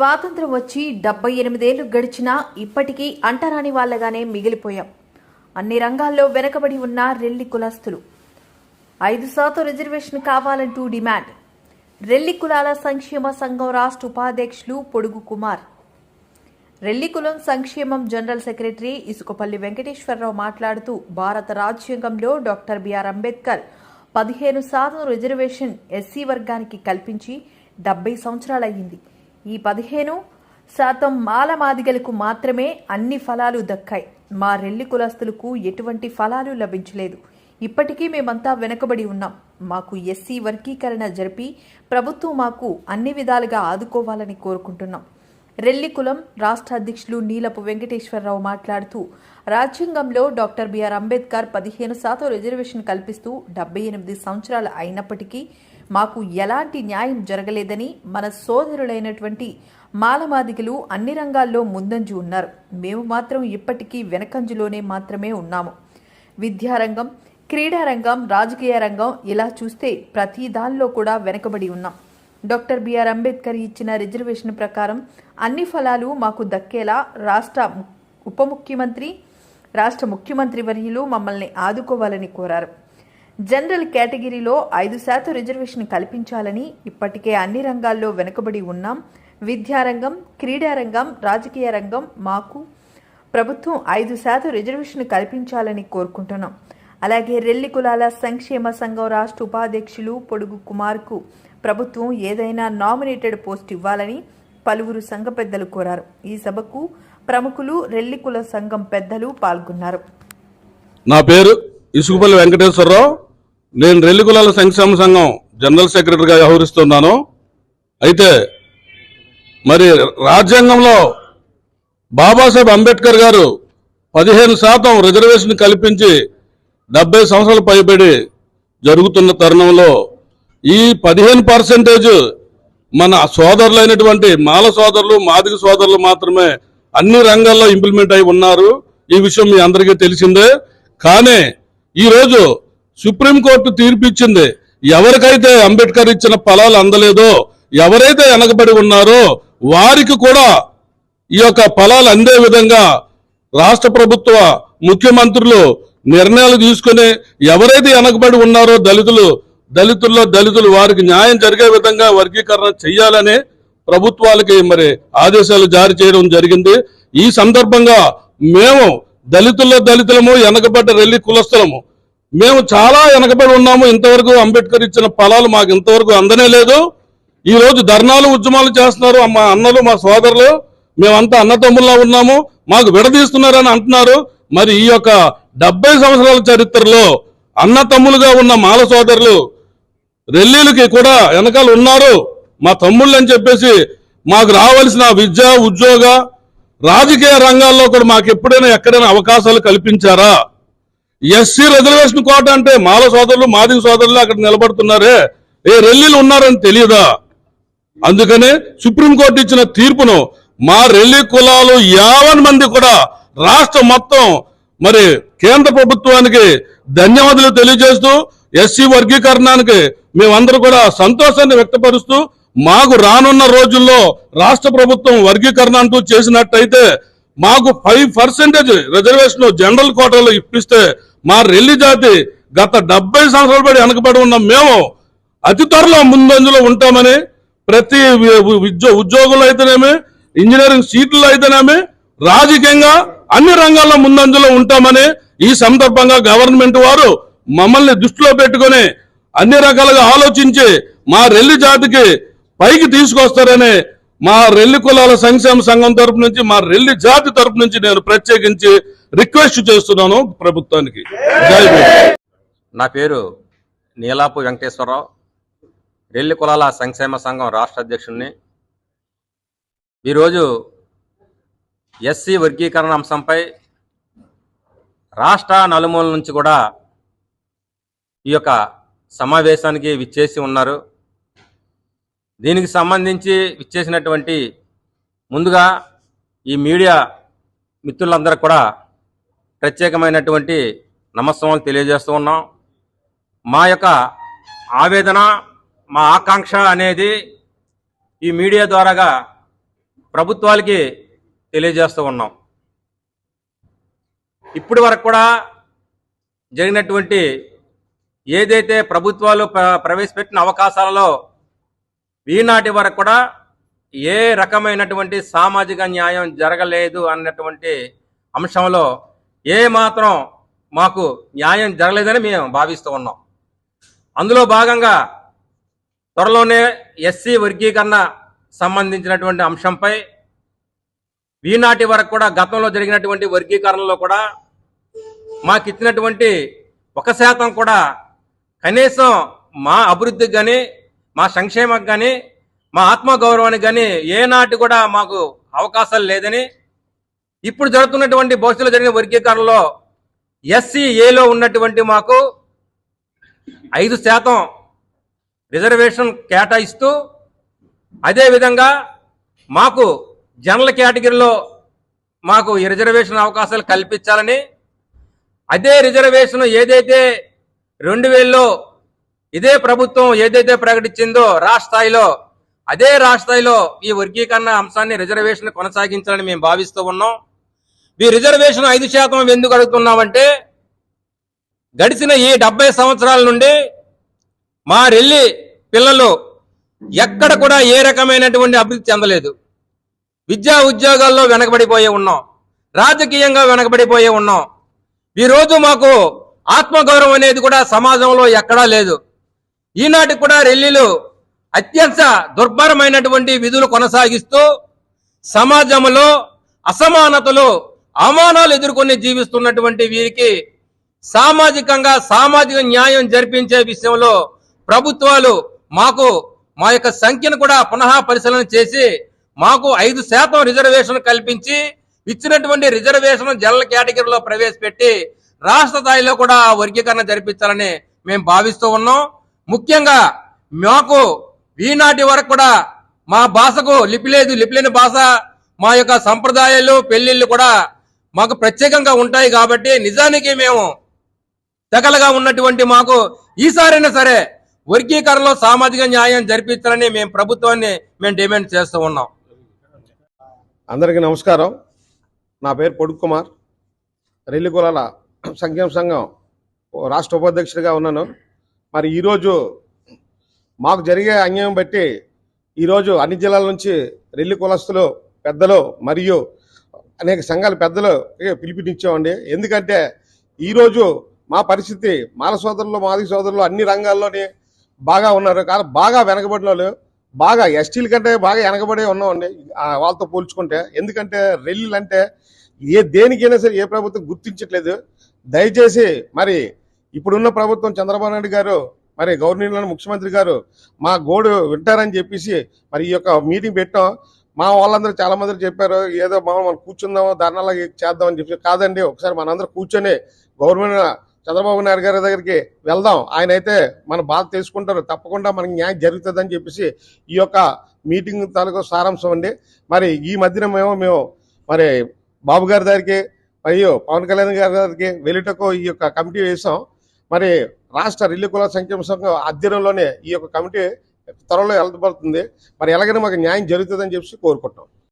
స్వాతంత్రం వచ్చి డెబ్బై ఎనిమిదేళ్ళు గడిచినా ఇప్పటికీ అంటరాని వాళ్ళగానే మిగిలిపోయాం. అన్ని రంగాల్లో వెనకబడి ఉన్న రెల్లి కులస్తులు. ఐదు శాతం రిజర్వేషన్ కావాలంటూ డిమాండ్. రెల్లి కులాల సంక్షేమ సంఘం రాష్ట్ర ఉపాధ్యక్షులు పొడుగు కుమార్. రెల్లి కులం సంక్షేమం జనరల్ సెక్రటరీ ఇసుకపల్లి వెంకటేశ్వరరావు మాట్లాడుతూ భారత రాజ్యాంగంలో డాక్టర్ బిఆర్ అంబేద్కర్ పదిహేను శాతం రిజర్వేషన్ ఎస్సీ వర్గానికి కల్పించి డెబ్బై సంవత్సరాలయ్యింది. ఈ పదిహేను శాతం మాల మాదిగలకు మాత్రమే అన్ని ఫలాలు దక్కాయి. మా రెల్లి కులస్తులకు ఎటువంటి ఫలాలు లభించలేదు. ఇప్పటికీ మేమంతా వెనకబడి ఉన్నాం. మాకు ఎస్సీ వర్గీకరణ జరిపి ప్రభుత్వం మాకు అన్ని విధాలుగా ఆదుకోవాలని కోరుకుంటున్నాం. రెల్లి కులం రాష్ట్ర అధ్యక్షులు నీలపు వెంకటేశ్వరరావు మాట్లాడుతూ రాజ్యాంగంలో డాక్టర్ బిఆర్ అంబేద్కర్ పదిహేను శాతం రిజర్వేషన్ కల్పిస్తూ డెబ్బై ఎనిమిది సంవత్సరాలు అయినప్పటికీ మాకు ఎలాంటి న్యాయం జరగలేదని మన సోదరులైనటువంటి మాలమాదిగలు అన్ని రంగాల్లో ముందంజు ఉన్నారు. మేము మాత్రం ఇప్పటికీ వెనకంజులోనే మాత్రమే ఉన్నాము. విద్యారంగం క్రీడారంగం రాజకీయ రంగం ఇలా చూస్తే ప్రతి దానిలో కూడా వెనకబడి ఉన్నాం. డాక్టర్ బిఆర్ అంబేద్కర్ ఇచ్చిన రిజర్వేషన్ ప్రకారం అన్ని ఫలాలు మాకు దక్కేలా రాష్ట్ర ము- ఉప ముఖ్యమంత్రి రాష్ట్ర ముఖ్యమంత్రి వర్యులు మమ్మల్ని ఆదుకోవాలని కోరారు. జనరల్ కేటగిరీలో ఐదు శాతం రిజర్వేషన్ కల్పించాలని ఇప్పటికే అన్ని రంగాల్లో వెనుకబడి ఉన్నాం. విద్యారంగం క్రీడారంగం రాజకీయ రంగం మాకు ప్రభుత్వం ఐదు శాతం రిజర్వేషన్ కల్పించాలని కోరుకుంటున్నాం. అలాగే రెల్లి కులాల సంక్షేమ సంఘం రాష్ట్ర ఉపాధ్యక్షులు పొడుగు కుమార్కు ప్రభుత్వం ఏదైనా నామినేటెడ్ పోస్ట్ ఇవ్వాలని పలువురు సంఘ పెద్దలు కోరారు. ఈ సభకు ప్రముఖులు రెల్లి కుల సంఘం పెద్దలు పాల్గొన్నారు. నా పేరు ఇసుకపల్లి వెంకటేశ్వరరావు. నేను రెల్లి కులాల సంక్షేమ సంఘం జనరల్ సెక్రటరీగా వ్యవహరిస్తున్నాను. అయితే మరి రాజ్యాంగంలో బాబాసాహెబ్ అంబేద్కర్ గారు పదిహేను శాతం రిజర్వేషన్ కల్పించి డెబ్బై సంవత్సరాలు పైబడి జరుగుతున్న తరుణంలో ఈ పదిహేను పర్సెంటేజ్ మన సోదరులైనటువంటి మాల సోదరులు మాదిగ సోదరులు మాత్రమే అన్ని రంగాల్లో ఇంప్లిమెంట్ అయి ఉన్నారు. ఈ విషయం మీ అందరికీ తెలిసిందే. కానీ ఈరోజు సుప్రీంకోర్టు తీర్పు ఇచ్చింది. ఎవరికైతే అంబేద్కర్ ఇచ్చిన ఫలాలు అందలేదో ఎవరైతే వెనకబడి ఉన్నారో వారికి కూడా ఈ యొక్క ఫలాలు అందే విధంగా రాష్ట్ర ప్రభుత్వ ముఖ్యమంత్రులు నిర్ణయాలు తీసుకుని ఎవరైతే వెనకబడి ఉన్నారో దళితులు దళితుల్లో దళితులు వారికి న్యాయం జరిగే విధంగా వర్గీకరణ చేయాలని ప్రభుత్వాలకి మరి ఆదేశాలు జారీ చేయడం జరిగింది. ఈ సందర్భంగా మేము దళితుల్లో దళితులము వెనకబడ్డ రెల్లి కులస్థలము మేము చాలా వెనకబడి ఉన్నాము. ఇంతవరకు అంబేద్కర్ ఇచ్చిన ఫలాలు మాకు ఇంతవరకు అందనే లేదు. ఈ రోజు ధర్నాలు ఉద్యమాలు చేస్తున్నారు మా అన్నలు మా సోదరులు. మేమంతా అన్నతమ్ముల్లా ఉన్నాము. మాకు విడదీస్తున్నారని అంటున్నారు. మరి ఈ యొక్క డెబ్బై సంవత్సరాల చరిత్రలో అన్నతమ్ములుగా ఉన్న మాల సోదరులు రెల్లీలకి కూడా వెనకాల ఉన్నారు. మా తమ్ముళ్ళు అని చెప్పేసి మాకు రావాల్సిన విద్య ఉద్యోగ రాజకీయ రంగాల్లో కూడా మాకు ఎప్పుడైనా ఎక్కడైనా అవకాశాలు కల్పించారా? ఎస్సీ రిజర్వేషన్ కోట అంటే మాల సోదరులు మాదిగ సోదరులు అక్కడ నిలబడుతున్నారే. ఏ రెల్లీలు ఉన్నారని తెలియదా అందుకనే సుప్రీంకోర్టు ఇచ్చిన తీర్పును మా రెల్లి కులాలు యావన్ మంది కూడా రాష్ట్రం మొత్తం మరి కేంద్ర ప్రభుత్వానికి ధన్యవాదాలు తెలియజేస్తూ ఎస్సీ వర్గీకరణానికి మేమందరూ కూడా సంతోషాన్ని వ్యక్తపరుస్తూ మాకు రానున్న రోజుల్లో రాష్ట్ర ప్రభుత్వం వర్గీకరణ అంటూ చేసినట్టయితే మాకు ఫైవ్ పర్సెంటేజ్ రిజర్వేషన్ జనరల్ కోటాలో ఇప్పిస్తే మా రెల్లి జాతి గత డెబ్బై సంవత్సరాల పడి వెనకబడి ఉన్న. మేము అతి త్వరలో ముందంజలో ఉంటామని ప్రతి ఉద్యో ఉద్యోగులు అయితేనేమి ఇంజనీరింగ్ సీట్లు అయితేనేమి రాజకీయంగా అన్ని రంగాల్లో ముందంజలో ఉంటామని ఈ సందర్భంగా గవర్నమెంట్ వారు మమ్మల్ని దృష్టిలో పెట్టుకొని అన్ని రకాలుగా ఆలోచించి మా రెల్లి జాతికి పైకి తీసుకొస్తారని మా రెల్లి కులాల సంక్షేమ సంఘం తరపు నుంచి మా రెల్లి జాతి తరపు నుంచి నేను ప్రత్యేకించి రిక్వెస్ట్ చేస్తున్నాను ప్రభుత్వానికి. నా పేరు నీలాపు వెంకటేశ్వరరావు. రెల్లి కులాల సంక్షేమ సంఘం రాష్ట్ర అధ్యక్షుడిని ఈరోజు ఎస్సీ వర్గీకరణ అంశంపై రాష్ట్ర నలుమూల నుంచి కూడా ఈ యొక్క సమావేశానికి విచ్చేసి ఉన్నారు. దీనికి సంబంధించి ఇచ్చేసినటువంటి ముందుగా ఈ మీడియా మిత్రులందరూ కూడా ప్రత్యేకమైనటువంటి నమస్కారాలు తెలియజేస్తూ ఉన్నాం. మా యొక్క ఆవేదన మా ఆకాంక్ష అనేది ఈ మీడియా ద్వారాగా ప్రభుత్వాలకి తెలియజేస్తూ ఉన్నాం. ఇప్పటి వరకు కూడా జరిగినటువంటి ఏదైతే ప్రభుత్వాలు ప్ర- ప్రవేశపెట్టిన అవకాశాలలో ఈనాటి వరకు కూడా ఏ రకమైనటువంటి సామాజిక న్యాయం జరగలేదు అన్నటువంటి అంశంలో ఏ మాత్రం మాకు న్యాయం జరగలేదని మేము భావిస్తూ ఉన్నాం. అందులో భాగంగా త్వరలోనే ఎస్సీ వర్గీకరణ సంబంధించినటువంటి అంశంపై ఈనాటి వరకు కూడా గతంలో జరిగినటువంటి వర్గీకరణలో కూడా మాకు ఇచ్చినటువంటి ఒక శాతం కూడా కనీసం మా అభివృద్ధికి కానీ మా సంక్షేమకు కానీ మా ఆత్మగౌరవానికి కానీ ఏనాటి కూడా మాకు అవకాశాలు లేదని ఇప్పుడు జరుగుతున్నటువంటి భవిష్యత్తులో జరిగిన వర్గీకరణలో ఎస్సీ ఏలో ఉన్నటువంటి మాకు ఐదు శాతం రిజర్వేషన్ కేటాయిస్తూ అదేవిధంగా మాకు జనరల్ కేటగిరీలో మాకు ఈ రిజర్వేషన్ అవకాశాలు కల్పించాలని అదే రిజర్వేషన్ ఏదైతే రెండు వేల్లో ఇదే ప్రభుత్వం ఏదైతే ప్రకటించిందో రాష్ట్ర స్థాయిలో అదే రాష్ట్ర స్థాయిలో ఈ వర్గీకరణ అంశాన్ని రిజర్వేషన్ కొనసాగించాలని మేము భావిస్తూ ఉన్నాం. ఈ రిజర్వేషన్ ఐదు శాతం ఎందుకు అడుగుతున్నామంటే గడిచిన ఈ డెబ్బై సంవత్సరాల నుండి మా రెల్లి పిల్లలు ఎక్కడ కూడా ఏ రకమైనటువంటి అభివృద్ధి చెందలేదు. విద్యా ఉద్యోగాల్లో వెనకబడిపోయే ఉన్నాం. రాజకీయంగా వెనకబడిపోయే ఉన్నాం. ఈరోజు మాకు ఆత్మగౌరవం అనేది కూడా సమాజంలో ఎక్కడా లేదు. ఈనాటి కూడా రెల్లీలు అత్యంత దుర్భరమైనటువంటి విధులు కొనసాగిస్తూ సమాజంలో అసమానతలు అవమానాలు ఎదుర్కొని జీవిస్తున్నటువంటి వీరికి సామాజికంగా సామాజిక న్యాయం జరిపించే విషయంలో ప్రభుత్వాలు మాకు మా యొక్క సంఖ్యను కూడా పునః పరిశీలన చేసి మాకు ఐదు శాతం రిజర్వేషన్ కల్పించి ఇచ్చినటువంటి రిజర్వేషన్ జనరల్ కేటగిరీలో ప్రవేశపెట్టి రాష్ట్ర స్థాయిలో కూడా ఆ వర్గీకరణ జరిపించాలని మేము భావిస్తూ ఉన్నాం. ముఖ్యంగా మాకు ఈనాటి వరకు కూడా మా భాషకు లిపి లేదు లిపి లేని భాష మా యొక్క సంప్రదాయాలు పెళ్ళిళ్ళు కూడా మాకు ప్రత్యేకంగా ఉంటాయి కాబట్టి నిజానికి మేము తెగలగా ఉన్నటువంటి మాకు ఈసారైనా సరే వర్గీకరణలో సామాజిక న్యాయం జరిపించాలని మేము ప్రభుత్వాన్ని మేము డిమాండ్ చేస్తూ ఉన్నాం. అందరికీ నమస్కారం. నా పేరు పొడుగు కుమార్. రెల్లి కులాల సంక్షేమ సంఘం రాష్ట్ర ఉపాధ్యక్షుడిగా ఉన్నాను. మరి ఈరోజు మాకు జరిగే అన్యాయం బట్టి ఈరోజు అన్ని జిల్లాల నుంచి రెల్లి కులస్తులు పెద్దలు మరియు అనేక సంఘాల పెద్దలు పిలిపినిచ్చామండి. ఎందుకంటే ఈరోజు మా పరిస్థితి మాల సోదరులు మాది సోదరులు అన్ని రంగాల్లోని బాగా ఉన్నారు. కానీ బాగా వెనకబడిన వాళ్ళు బాగా ఎస్టీల కంటే బాగా వెనకబడి ఉన్నామండి. వాళ్ళతో పోల్చుకుంటే ఎందుకంటే రెల్లీలు అంటే ఏ దేనికైనా సరే ఏ ప్రభుత్వం గుర్తించట్లేదు. దయచేసి మరి ఇప్పుడున్న ప్రభుత్వం చంద్రబాబు నాయుడు గారు మరి గవర్నర్ ముఖ్యమంత్రి గారు మా గోడు వింటారని చెప్పేసి మరి ఈ యొక్క మీటింగ్ పెట్టాం. మా వాళ్ళందరూ చాలా మంది చెప్పారు ఏదో మనం మనం కూర్చుందాం ధర్నాలా చేద్దామని చెప్పి కాదండి ఒకసారి మనందరూ కూర్చొని గవర్నమెంట్ చంద్రబాబు నాయుడు గారి దగ్గరికి వెళ్దాం. ఆయన అయితే మన బాధ తెలుసుకుంటారు తప్పకుండా మనకి న్యాయం జరుగుతుందని చెప్పేసి ఈ యొక్క మీటింగ్ తాలూకు సారాంశం అండి. మరి ఈ మధ్యన మేము మేము మరి బాబు గారి దగ్గరికి మరియు పవన్ కళ్యాణ్ గారి దగ్గరికి వెళ్ళుటకు ఈ యొక్క కమిటీ వేసాం. మరి రాష్ట్ర రిల్లి కుల సంక్షేమ సంఘం ఆధ్వర్యంలోనే ఈ యొక్క కమిటీ త్వరలో వెళ్ళబడుతుంది మరి ఎలాగైనా మాకు న్యాయం జరుగుతుందని చెప్పి కోరుకుంటాం